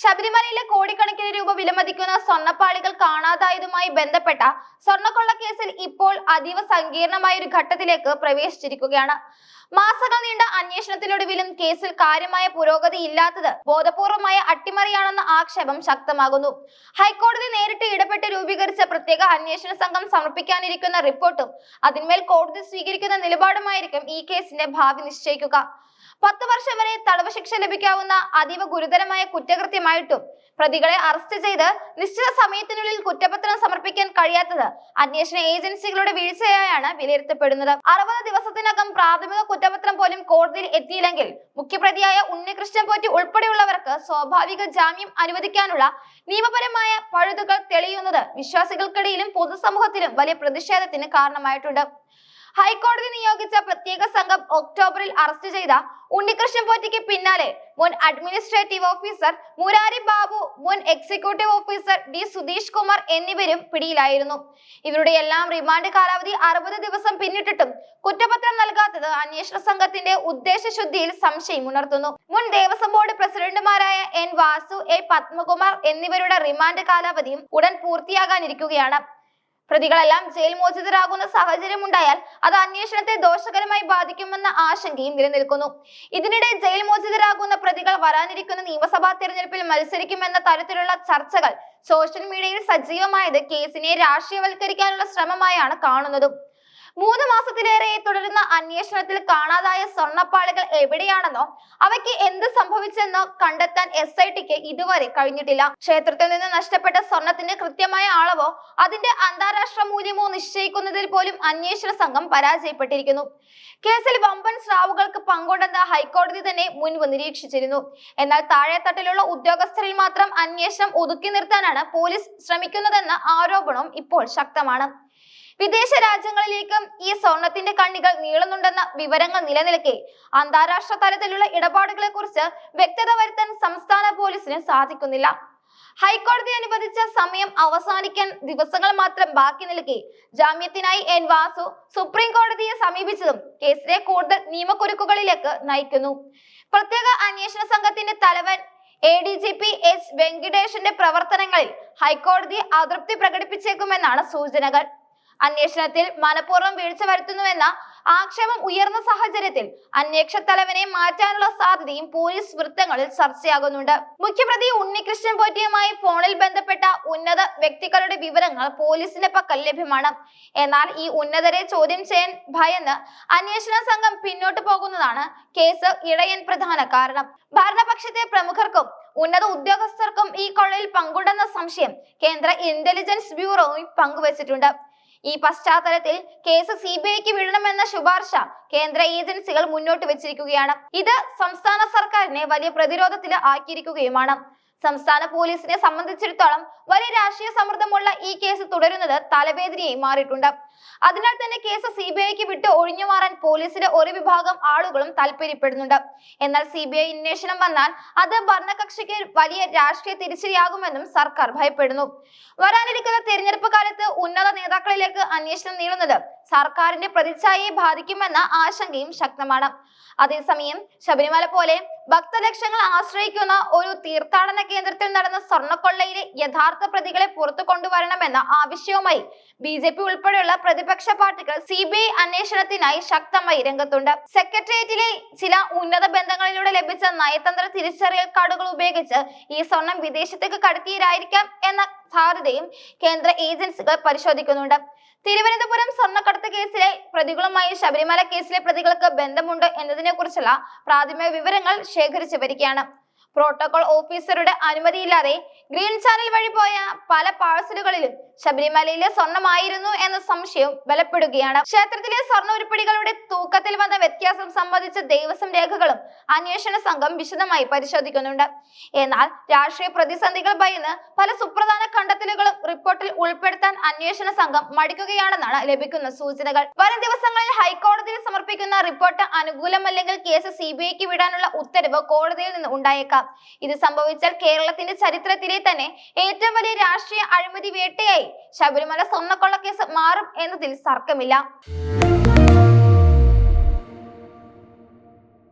ശബരിമലയിലെ കോടിക്കണക്കിന് രൂപ വിലമതിക്കുന്ന സ്വർണപ്പാളികൾ കാണാതായതുമായി ബന്ധപ്പെട്ട സ്വർണക്കൊള്ള കേസിൽ ഇപ്പോൾ അതീവ സങ്കീർണമായ ഒരു ഘട്ടത്തിലേക്ക് പ്രവേശിച്ചിരിക്കുകയാണ്. മാസങ്ങൾ നീണ്ട അന്വേഷണത്തിനൊടുവിലും കേസിൽ കാര്യമായ പുരോഗതി ഇല്ലാത്തത് ബോധപൂർവമായ അട്ടിമറിയാണെന്ന ആക്ഷേപം ശക്തമാകുന്നു. ഹൈക്കോടതി നേരിട്ട് ഇടപെട്ട് രൂപീകരിച്ച പ്രത്യേക അന്വേഷണ സംഘം സമർപ്പിക്കാനിരിക്കുന്ന റിപ്പോർട്ടും അതിന്മേൽ കോടതി സ്വീകരിക്കുന്ന നിലപാടുമായിരിക്കും ഈ കേസിന്റെ ഭാവി നിശ്ചയിക്കുക. പത്ത് വർഷം വരെ തടവ് ശിക്ഷ ലഭിക്കാവുന്ന അതീവ ഗുരുതരമായ കുറ്റകൃത്യമായിട്ടും പ്രതികളെ അറസ്റ്റ് ചെയ്ത് നിശ്ചിത സമയത്തിനുള്ളിൽ കുറ്റപത്രം സമർപ്പിക്കാൻ കഴിയാത്തത് അന്വേഷണ ഏജൻസികളുടെ വീഴ്ചയായാണ് വിലയിരുത്തപ്പെടുന്നത്. അറുപത് ദിവസത്തിനകം പ്രാഥമിക കുറ്റപത്രം പോലും കോടതിയിൽ എത്തിയില്ലെങ്കിൽ മുഖ്യപ്രതിയായ ഉണ്ണികൃഷ്ണൻ പോറ്റി ഉൾപ്പെടെയുള്ളവർക്ക് സ്വാഭാവിക ജാമ്യം അനുവദിക്കാനുള്ള നിയമപരമായ പഴുതുകൾ തെളിയുന്നത് വിശ്വാസികൾക്കിടയിലും പൊതുസമൂഹത്തിലും വലിയ പ്രതിഷേധത്തിന് കാരണമായിട്ടുണ്ട്. ഹൈക്കോടതി നിയോഗിച്ച പ്രത്യേക സംഘം ഒക്ടോബറിൽ അറസ്റ്റ് ചെയ്ത ഉണ്ണികൃഷ്ണൻ പോറ്റിക്ക് പിന്നാലെ മുൻ അഡ്മിനിസ്ട്രേറ്റീവ് ഓഫീസർ മുരാരി ബാബു മുൻ executive officer D Sudheesh Kumar എന്നിവരും പിടിയിലായിരുന്നു. ഇവരുടെ എല്ലാം റിമാൻഡ് കാലാവധി അറുപത് ദിവസം പിന്നിട്ടിട്ടും കുറ്റപത്രം നൽകാത്തത് അന്വേഷണ സംഘത്തിന്റെ ഉദ്ദേശശുദ്ധിയിൽ സംശയം ഉണർത്തുന്നു. മുൻ ദേവസ്വം ബോർഡ് പ്രസിഡന്റുമാരായ എൻ വാസു എ പത്മകുമാർ എന്നിവരുടെ റിമാൻഡ് കാലാവധിയും ഉടൻ പൂർത്തിയാകാനിരിക്കുകയാണ്. പ്രതികളെല്ലാം ജയിൽ മോചിതരാകുന്ന സാഹചര്യം ഉണ്ടായാൽ അത് അന്വേഷണത്തെ ദോഷകരമായി ബാധിക്കുമെന്ന ആശങ്കയും നിലനിൽക്കുന്നു. ഇതിനിടെ ജയിൽ മോചിതരാകുന്ന പ്രതികൾ വരാനിരിക്കുന്ന നിയമസഭാ തെരഞ്ഞെടുപ്പിൽ മത്സരിക്കുമെന്ന തരത്തിലുള്ള ചർച്ചകൾ സോഷ്യൽ മീഡിയയിൽ സജീവമായത് കേസിനെ രാഷ്ട്രീയവൽക്കരിക്കാനുള്ള ശ്രമമായാണ് കാണുന്നതും. മൂന്ന് മാസത്തിലേറെ തുടരുന്ന അന്വേഷണത്തിൽ കാണാതായ സ്വർണപ്പാളികൾ എവിടെയാണെന്നോ അവയ്ക്ക് എന്ത് സംഭവിച്ചെന്നോ കണ്ടെത്താൻ എസ് ഐ ടിക്ക് ഇതുവരെ കഴിഞ്ഞിട്ടില്ല. ക്ഷേത്രത്തിൽ നിന്ന് നഷ്ടപ്പെട്ട സ്വർണത്തിന്റെ കൃത്യമായ അളവോ അതിന്റെ അന്താരാഷ്ട്ര മൂല്യമോ നിശ്ചയിക്കുന്നതിൽ പോലും അന്വേഷണ സംഘം പരാജയപ്പെട്ടിരിക്കുന്നു. കേസിൽ വമ്പൻ സ്രാവുകൾക്ക് പങ്കുണ്ടെന്ന് ഹൈക്കോടതി തന്നെ മുൻപ് നിരീക്ഷിച്ചിരുന്നു. എന്നാൽ താഴെത്തട്ടിലുള്ള ഉദ്യോഗസ്ഥരിൽ മാത്രം അന്വേഷണം ഒതുക്കി നിർത്താനാണ് പോലീസ് ശ്രമിക്കുന്നതെന്ന ആരോപണം ഇപ്പോൾ ശക്തമാണ്. വിദേശ രാജ്യങ്ങളിലേക്കും ഈ സ്വർണത്തിന്റെ കണ്ണികൾ നീളുന്നുണ്ടെന്ന വിവരങ്ങൾ നിലനിൽക്കെ. അന്താരാഷ്ട്ര തലത്തിലുള്ള ഇടപാടുകളെ കുറിച്ച് വ്യക്തത വരുത്താൻ സംസ്ഥാന പോലീസിന് സാധിക്കുന്നില്ല. ഹൈക്കോടതി അനുവദിച്ച സമയം അവസാനിക്കാൻ ദിവസങ്ങൾ മാത്രം ബാക്കി നിൽക്കെ. ജാമ്യത്തിനായി എൻ വാസു സുപ്രീം കോടതിയെ സമീപിച്ചതും കേസിലെ കൂടുതൽ നിയമക്കുരുക്കുകളിലേക്ക് നയിക്കുന്നു. പ്രത്യേക അന്വേഷണ സംഘത്തിന്റെ തലവൻ A D G P H വെങ്കിടേഷിന്റെ പ്രവർത്തനങ്ങളിൽ ഹൈക്കോടതി അതൃപ്തി പ്രകടിപ്പിച്ചേക്കുമെന്നാണ് സൂചനകൾ. അന്വേഷണത്തിൽ മനഃപൂർവം വീഴ്ച വരുത്തുന്നുവെന്ന ആക്ഷേപം ഉയർന്ന സാഹചര്യത്തിൽ അന്വേഷണ തലവനെ മാറ്റാനുള്ള സാധ്യതയും പോലീസ് വൃത്തങ്ങളിൽ ചർച്ചയാകുന്നുണ്ട്. മുഖ്യപ്രതി ഉണ്ണികൃഷ്ണൻ പോറ്റിയുമായി ഫോണിൽ ബന്ധപ്പെട്ട ഉന്നത വ്യക്തികളുടെ വിവരങ്ങൾ പോലീസിന്റെ പക്കൽ ലഭ്യമാണ്. എന്നാൽ ഈ ഉന്നതരെ ചോദ്യം ചെയ്യാൻ ഭയന്ന് അന്വേഷണ സംഘം പിന്നോട്ട് പോകുന്നതാണ് കേസ് ഇടയൻ പ്രധാന കാരണം. ഭരണപക്ഷത്തെ പ്രമുഖർക്കും ഉന്നത ഉദ്യോഗസ്ഥർക്കും ഈ കൊള്ളയിൽ പങ്കുണ്ടെന്ന സംശയം കേന്ദ്ര ഇന്റലിജൻസ് ബ്യൂറോയും പങ്കുവച്ചിട്ടുണ്ട്. ഈ പശ്ചാത്തലത്തിൽ കേസ് സി ബി ഐക്ക് വിടണമെന്ന ശുപാർശ കേന്ദ്ര ഏജൻസികൾ മുന്നോട്ട് വെച്ചിരിക്കുകയാണ്. ഇത് സംസ്ഥാന സർക്കാരിനെ വലിയ പ്രതിരോധത്തിൽ ആക്കിയിരിക്കുകയുമാണ് സംസ്ഥാന പോലീസിനെ സംബന്ധിച്ചിടത്തോളം വലിയ രാഷ്ട്രീയ സമ്മർദ്ദമുള്ള ഈ കേസ് തുടരുന്നത് തലവേദനയായി മാറിയിട്ടുണ്ട്. അതിനാൽ തന്നെ കേസ് സി ബി ഐക്ക് വിട്ട് ഒഴിഞ്ഞു മാറാൻ പോലീസിലെ ഒരു വിഭാഗം ആളുകളും താല്പര്യപ്പെടുന്നുണ്ട്. എന്നാൽ സി ബി ഐ അന്വേഷണം വന്നാൽ അത് ഭരണകക്ഷിക്ക് വലിയ രാഷ്ട്രീയ തിരിച്ചടിയാകുമെന്നും സർക്കാർ ഭയപ്പെടുന്നു. വരാനിരിക്കുന്ന തെരഞ്ഞെടുപ്പ് കാലത്ത് ഉന്നത നേതാക്കളിലേക്ക് അന്വേഷണം നീളുന്നത് സർക്കാരിന്റെ പ്രതിച്ഛായയെ ബാധിക്കുമെന്ന ആശങ്കയും ശക്തമാണ്. അതേസമയം ശബരിമല പോലെ ഭക്തലക്ഷങ്ങൾ ആശ്രയിക്കുന്ന ഒരു തീർത്ഥാടന കേന്ദ്രത്തിൽ നടന്ന സ്വർണക്കൊള്ളയിലെ യഥാർത്ഥ പ്രതികളെ പുറത്തു കൊണ്ടുവരണമെന്ന ആവശ്യവുമായി ബി ജെ പി ഉൾപ്പെടെയുള്ള പ്രതിപക്ഷ പാർട്ടികൾ സി ബി ഐ അന്വേഷണത്തിനായി ശക്തമായി രംഗത്തുണ്ട്. സെക്രട്ടേറിയറ്റിലെ ചില ഉന്നത ബന്ധങ്ങളിലൂടെ ലഭിച്ച നയതന്ത്ര തിരിച്ചറിയൽ കാർഡുകൾ ഉപയോഗിച്ച് ഈ സ്വർണം വിദേശത്തേക്ക് കടത്തിയതായിരിക്കാം എന്ന സാധ്യതയും കേന്ദ്ര ഏജൻസികൾ പരിശോധിക്കുന്നുണ്ട്. തിരുവനന്തപുരം സ്വർണക്കടത്ത് കേസിലെ പ്രതികളുമായി ശബരിമല കേസിലെ പ്രതികൾക്ക് ബന്ധമുണ്ട് എന്നതിനെ കുറിച്ചുള്ള പ്രാഥമിക വിവരങ്ങൾ ശേഖരിച്ചു വരികയാണ്. പ്രോട്ടോകോൾ ഓഫീസറുടെ അനുമതിയില്ലാതെ ഗ്രീൻ ചാനൽ വഴി പോയ പല പാഴ്സലുകളിലും ശബരിമലയിലെ സ്വർണമായിരുന്നു എന്ന സംശയം ബലപ്പെടുകയാണ് ക്ഷേത്രത്തിലെ സ്വർണ ഉരുപ്പടികളുടെ തൂക്കത്തിൽ വന്ന വ്യത്യാസം സംബന്ധിച്ച ദേവസ്വം രേഖകളും അന്വേഷണ സംഘം വിശദമായി പരിശോധിക്കുന്നുണ്ട്. എന്നാൽ രാഷ്ട്രീയ പ്രതിസന്ധികൾ ഭയന്ന് പല സുപ്രധാന കണ്ടെത്തലുകളും റിപ്പോർട്ടിൽ ഉൾപ്പെടുത്താൻ അന്വേഷണ സംഘം മടിക്കുകയാണെന്നാണ് ലഭിക്കുന്ന സൂചനകൾ. വരും ദിവസങ്ങളിൽ ഹൈക്കോടതിയിൽ സമർപ്പിക്കുന്ന റിപ്പോർട്ട് അനുകൂലമല്ലെങ്കിൽ കേസ് സി ബി ഐക്ക് വിടാനുള്ള ഉത്തരവ് കോടതിയിൽ നിന്ന് ഉണ്ടായേക്കാം. ഇത് സംഭവിച്ചാൽ കേരളത്തിന്റെ ചരിത്രത്തിലെ തന്നെ ഏറ്റവും വലിയ രാഷ്ട്രീയ അഴിമതി വേട്ടയായി. ശബരിമല സ്വർണക്കൊള്ള കേസ് മാറും എന്നതിൽ തർക്കമില്ല.